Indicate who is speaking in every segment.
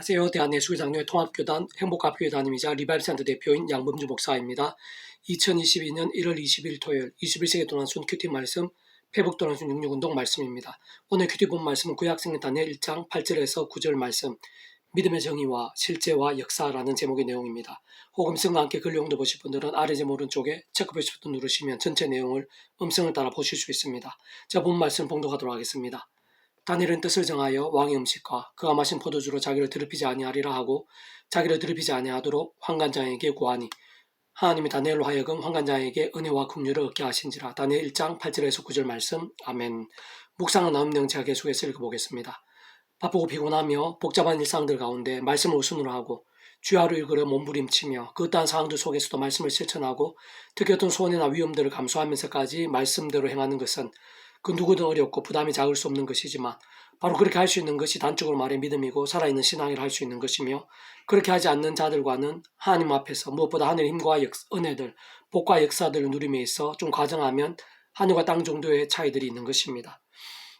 Speaker 1: 안녕하세요. 대한예수장로회 통합교단 행복학교회 담임이자 리바이브센터 대표인 양범주 목사입니다. 2022년 1월 20일 토요일 21세기 도난순 큐티 말씀 회복 도난순 66운동 말씀입니다. 오늘 큐티 본 말씀은 구약성경단의 1장 8절에서 9절 말씀 믿음의 정의와 실제와 역사라는 제목의 내용입니다. 호금성과 함께 글 내용도 보실 분들은 아래 제 오른쪽에 체크표시 버튼 누르시면 전체 내용을 음성을 따라 보실 수 있습니다. 자, 본 말씀 봉독하도록 하겠습니다. 다니엘은 뜻을 정하여 왕의 음식과 그가 마신 포도주로 자기를 더럽히지 아니하리라 하고 자기를 더럽히지 아니하도록 환관장에게 구하니 하나님이 다니엘로 하여금 환관장에게 은혜와 긍휼을 얻게 하신지라. 다니엘 1장 8절에서 9절 말씀. 아멘. 묵상은 내용 제가 계속해서 읽어보겠습니다. 바쁘고 피곤하며 복잡한 일상들 가운데 말씀을 우선으로 하고 주야로 읽으려 몸부림치며 그떠한 상황들 속에서도 말씀을 실천하고 특히 어떤 소원이나 위험들을 감수하면서까지 말씀대로 행하는 것은 그 누구든 어렵고 부담이 작을 수 없는 것이지만 바로 그렇게 할 수 있는 것이 단적으로 말해 믿음이고 살아있는 신앙이라 할 수 있는 것이며 그렇게 하지 않는 자들과는 하나님 앞에서 무엇보다 하늘의 힘과 역, 은혜들, 복과 역사들을 누림에 있어 좀 과정하면 하늘과 땅 정도의 차이들이 있는 것입니다.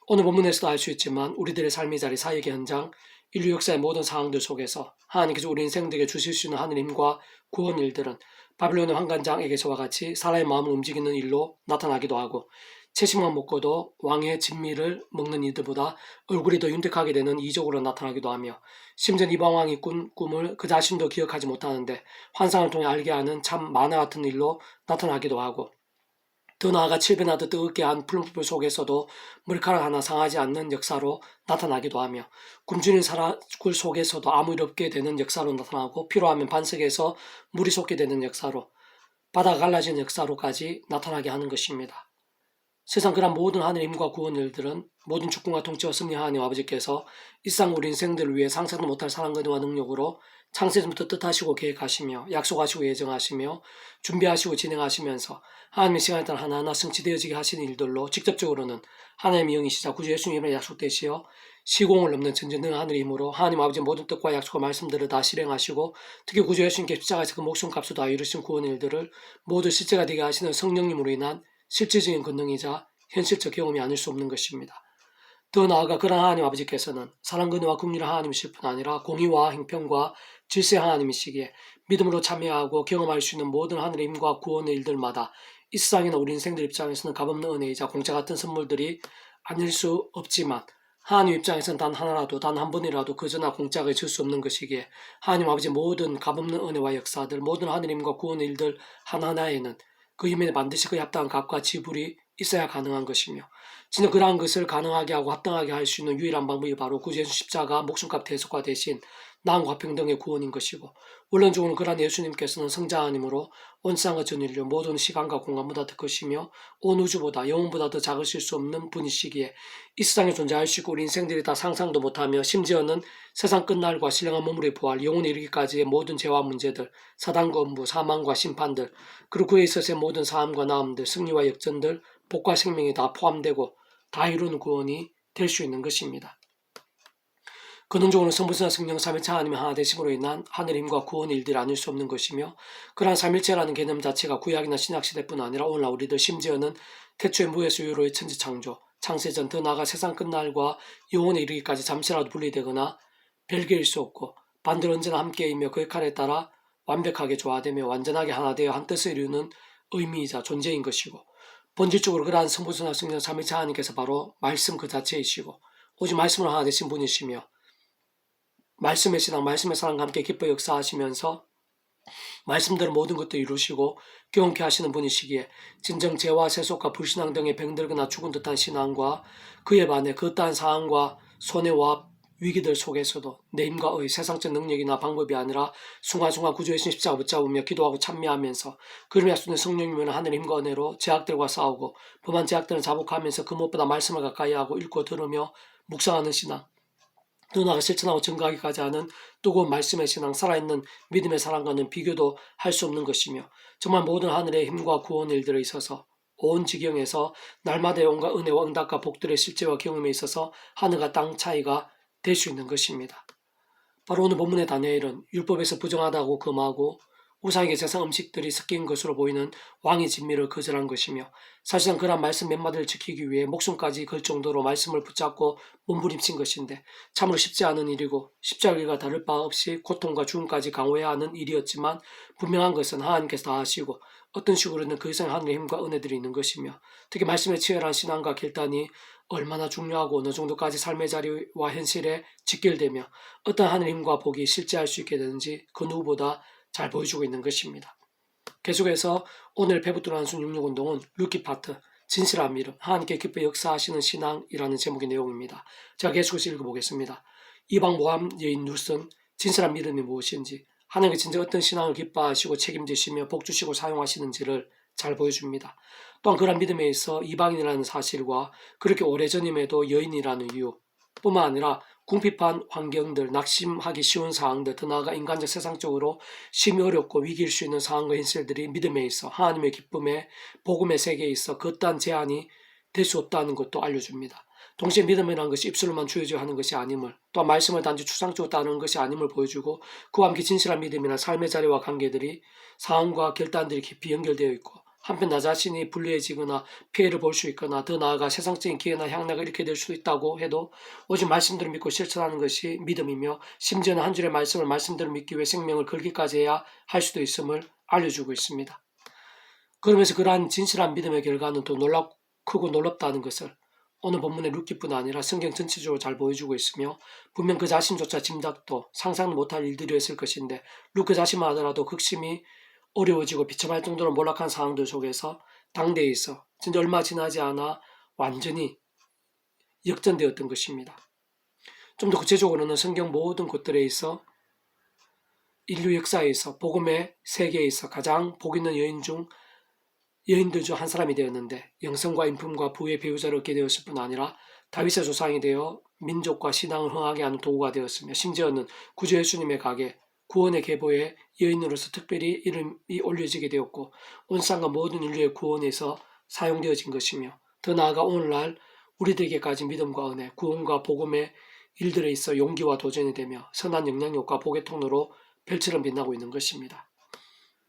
Speaker 1: 오늘 본문에서도 알 수 있지만 우리들의 삶의 자리 사역의 현장, 인류 역사의 모든 상황들 속에서 하나님께서 우리 인생들에게 주실 수 있는 하늘의 힘과 구원 일들은 바빌론의 환관장에게서와 같이 사람의 마음을 움직이는 일로 나타나기도 하고 채심만 먹고도 왕의 진미를 먹는 이들보다 얼굴이 더 윤택하게 되는 이적으로 나타나기도 하며 심지어 이방 왕이 꾼 꿈을 그 자신도 기억하지 못하는데 환상을 통해 알게 하는 참 만화 같은 일로 나타나기도 하고 더 나아가 칠변하듯 뜨겁게 한 풀무불 속에서도 머리카락 하나 상하지 않는 역사로 나타나기도 하며 굶주린 사람굴 속에서도 아무 일 없게 되는 역사로 나타나고 필요하면 반석에서 물이 솟게 되는 역사로 바다가 갈라지는 역사로까지 나타나게 하는 것입니다. 세상 그런 모든 하늘의 힘과 구원 일들은 모든 축복과 통치와 승리하 하나님 아버지께서 이상 우리 인생들을 위해 상상도 못할 사랑과 능력으로 창세전부터 뜻하시고 계획하시며 약속하시고 예정하시며 준비하시고 진행하시면서 하나님의 시간에 따라 하나하나 성취되어지게 하시는 일들로 직접적으로는 하나님의 영이시자 구주 예수님의 약속되시어 시공을 넘는 전전능 하늘의 힘으로 하나님 아버지의 모든 뜻과 약속과 말씀들을 다 실행하시고 특히 구주 예수님께 십자가에서 그 목숨값을 다 이루신 구원 일들을 모두 실제가 되게 하시는 성령님으로 인한 실질적인 권능이자 현실적 경험이 아닐 수 없는 것입니다. 더 나아가 그러한 하나님 아버지께서는 사랑 근혜와 국률의 하나님이실 뿐 아니라 공의와 행평과 의 하나님이시기에 믿음으로 참여하고 경험할 수 있는 모든 하늘의 힘과 구원의 일들마다 이 세상이나 우리 인생들 입장에서는 값없는 은혜이자 공짜 같은 선물들이 아닐 수 없지만 하나님 입장에서는 단 하나라도 단 한 번이라도 그저나 공짜가 줄 수 없는 것이기에 하나님 아버지 모든 값없는 은혜와 역사들 모든 하느님과 구원의 일들 하나하나에는 그 힘에 반드시 그 합당한 값과 지불이 있어야 가능한 것이며 진짜 그러한 것을 가능하게 하고 합당하게 할 수 있는 유일한 방법이 바로 구주 예수 십자가 목숨값 대속과 대신 나음과 평등의 구원인 것이고 원론적으로 그러한 예수님께서는 성자 하나님으로 온 세상과 전 인류 모든 시간과 공간보다 더 크시며 온 우주보다 영혼보다 더 작으실 수 없는 분이시기에 이 세상에 존재하시고 우리 인생들이 다 상상도 못하며 심지어는 세상 끝날과 신령한 몸으로의 부활 영혼에 이르기까지의 모든 죄와 문제들 사단과 음부 사망과 심판들 그리고 그에 있어서의 모든 사함과 나음들 승리와 역전들 복과 생명이 다 포함되고 다 이루는 구원이 될 수 있는 것입니다. 근원적으로 성부스나 성령 삼일체 하나님의 하나 되심으로 인한 하늘의 힘과 구원의 일들이 아닐 수 없는 것이며 그러한 삼일체라는 개념 자체가 구약이나 신약시대뿐 아니라 오늘날 우리들 심지어는 태초의 무에서 유로의 천지 창조, 창세전 더 나아가 세상 끝날과 영원에 이르기까지 잠시라도 분리되거나 별개일 수 없고 반대로 언제나 함께이며 그 역할에 따라 완벽하게 조화되며 완전하게 하나 되어 한 뜻을 이루는 의미이자 존재인 것이고 본질적으로 그러한 성부스나 성령 삼일체 하나님께서 바로 말씀 그 자체이시고 오직 말씀으로 하나 되신 분이시며 말씀의 신앙, 말씀의 사랑과 함께 기뻐 역사하시면서 말씀대로 모든 것도 이루시고 경험케 하시는 분이시기에 진정 죄와 세속과 불신앙 등의 병들거나 죽은 듯한 신앙과 그에 반해 그떠한 상황과 손해와 위기들 속에서도 내 힘과 의 세상적 능력이나 방법이 아니라 순간순간 구조의 십자가 붙잡으며 기도하고 참여하면서 그름이 할수 있는 성령님은 하늘의 힘과 은혜로 제약들과 싸우고 범한 제약들을 자복하면서 그 무엇보다 말씀을 가까이 하고 읽고 들으며 묵상하는 신앙 누나가 실천하고 증가하기까지 하는 뜨거운 말씀의 신앙, 살아있는 믿음의 사랑과는 비교도 할 수 없는 것이며 정말 모든 하늘의 힘과 구원의 일들에 있어서 온 지경에서 날마다의 온갖 은혜와 응답과 복들의 실제와 경험에 있어서 하늘과 땅 차이가 될 수 있는 것입니다. 바로 오늘 본문의 다니엘은 율법에서 부정하다고 금하고 우상에게 세상 음식들이 섞인 것으로 보이는 왕의 진미를 거절한 것이며 사실상 그런 말씀 몇 마디를 지키기 위해 목숨까지 걸 정도로 말씀을 붙잡고 몸부림친 것인데 참으로 쉽지 않은 일이고 십자가가 다를 바 없이 고통과 죽음까지 강호해야 하는 일이었지만 분명한 것은 하나님께서 다 하시고 어떤 식으로든 그 이상 하늘의 힘과 은혜들이 있는 것이며 특히 말씀에 치열한 신앙과 결단이 얼마나 중요하고 어느 정도까지 삶의 자리와 현실에 직결되며 어떤 하늘의 힘과 복이 실제할 수 있게 되는지 그 누구보다 잘 보여주고 있는 것입니다. 계속해서 오늘 배부뚜 한순 66 운동은 루키 파트 진실한 믿음 하나님께 기뻐 역사하시는 신앙이라는 제목의 내용입니다. 제가 계속해서 읽어보겠습니다. 이방모함 여인 룰슨 진실한 믿음이 무엇인지 하나님께 진짜 어떤 신앙을 기뻐하시고 책임지시며 복주시고 사용하시는지를 잘 보여줍니다. 또한 그런 믿음에 있어 이방인이라는 사실과 그렇게 오래전임에도 여인이라는 이유 뿐만 아니라 궁핍한 환경들, 낙심하기 쉬운 상황들, 더 나아가 인간적 세상적으로 심히 어렵고 위기일 수 있는 상황과 현실들이 믿음에 있어 하나님의 기쁨에 복음의 세계에 있어 그딴 제한이 될 수 없다는 것도 알려줍니다. 동시에 믿음이라는 것이 입술로만 주어져야 하는 것이 아님을 또한 말씀을 단지 추상적으로 따르는 것이 아님을 보여주고 그와 함께 진실한 믿음이나 삶의 자리와 관계들이 상황과 결단들이 깊이 연결되어 있고 한편 나 자신이 불리해지거나 피해를 볼 수 있거나 더 나아가 세상적인 기회나 향락을 잃게 될 수 있다고 해도 오직 말씀들을 믿고 실천하는 것이 믿음이며 심지어는 한 줄의 말씀을 말씀들을 믿기 위해 생명을 걸기까지 해야 할 수도 있음을 알려주고 있습니다. 그러면서 그러한 진실한 믿음의 결과는 또 놀랍, 크고 놀랍다는 것을 오늘 본문의 루키뿐 아니라 성경 전체적으로 잘 보여주고 있으며 분명 그 자신조차 짐작도 상상도 못할 일들이었을 것인데 루크 자신만 하더라도 극심히 어려워지고 비참할 정도로 몰락한 상황들 속에서 당대에 있어 진짜 얼마 지나지 않아 완전히 역전되었던 것입니다. 좀 더 구체적으로는 성경 모든 곳들에 있어 인류 역사에 있어 복음의 세계에 있어 가장 복 있는 여인 중 여인들 중 한 사람이 되었는데 영성과 인품과 부의 배우자를 얻게 되었을 뿐 아니라 다윗의 조상이 되어 민족과 신앙을 흥하게 하는 도구가 되었으며 심지어는 구주 예수님의 가게 구원의 계보에 여인으로서 특별히 이름이 올려지게 되었고 온 땅과 모든 인류의 구원에서 사용되어진 것이며 더 나아가 오늘날 우리들에게까지 믿음과 은혜, 구원과 복음의 일들에 있어 용기와 도전이 되며 선한 영향력과 복의 통로로 별처럼 빛나고 있는 것입니다.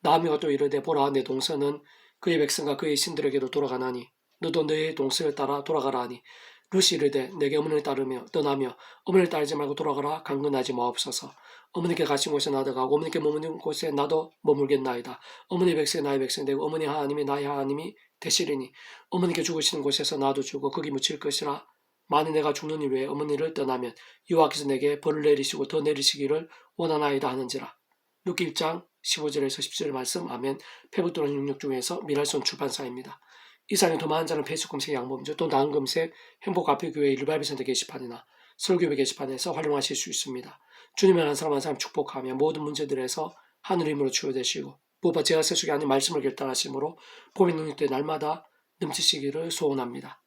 Speaker 1: 나아미가 또 이르되 보라 내 동서는 그의 백성과 그의 신들에게로 돌아가나니 너도 너의 동서를 따라 돌아가라 하니 루시 이르되 내게 어머니를 따르며 떠나며 어머니를 따르지 말고 돌아가라 강건하지 마옵소서 어머니께 가신 곳에 나도 가고 어머니께 머무는 곳에 나도 머물겠나이다. 어머니 백성이 나의 백성이 되고 어머니 하나님이 나의 하나님이 되시리니 어머니께 죽으시는 곳에서 나도 죽고 거기 묻힐 것이라 만일 내가 죽는 이후에 어머니를 떠나면 여호와께서 내게 벌을 내리시고 더 내리시기를 원하나이다 하는지라. 루키 1장 15절에서 17절 말씀 아멘 페북도는 66 중에서 미랄손 출판사입니다. 이상의 더 많은 자는 페이스북 검색 양범주 또 나은 검색 행복아피교회 일발비센터 게시판이나 설교회 게시판에서 활용하실 수 있습니다. 주님을 한 사람 한 사람 축복하며 모든 문제들에서 하늘 힘으로 치유되시고 무엇보다 제가 세속이 아닌 말씀을 결단하심으로 봄의 능력대 날마다 넘치시기를 소원합니다.